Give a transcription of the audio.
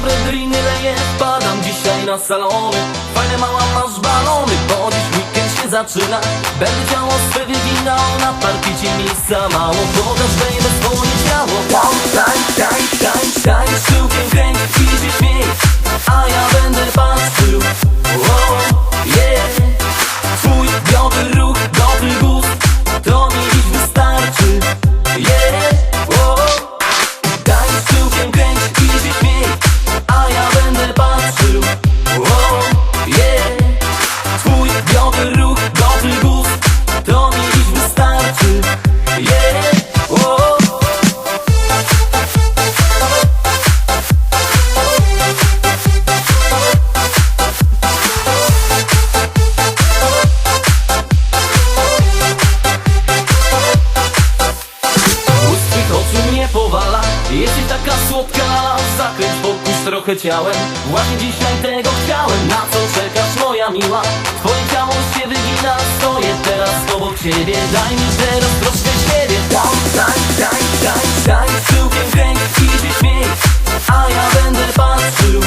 godziny leje Wpadam dzisiaj na salony Fajne mała masz balony Bo dziś weekend się zaczyna Będę ciało swe wyginał Na parkiecie miejsca mało Pokaż baby swoje ciało Tańcz, tańcz, tańcz, tańcz Tyłkiem kręć i Zakręć pokuś trochę ciałem. Właśnie dzisiaj tego chciałem. Na co czekasz moja miła? Twoje ciało się wygina Stoję teraz obok ciebie Daj mi teraz troszkę siebie. Tańcz, tańcz, tańcz, tańcz Tańcz tyłkiem kręć i się śmiej A ja będę patrzył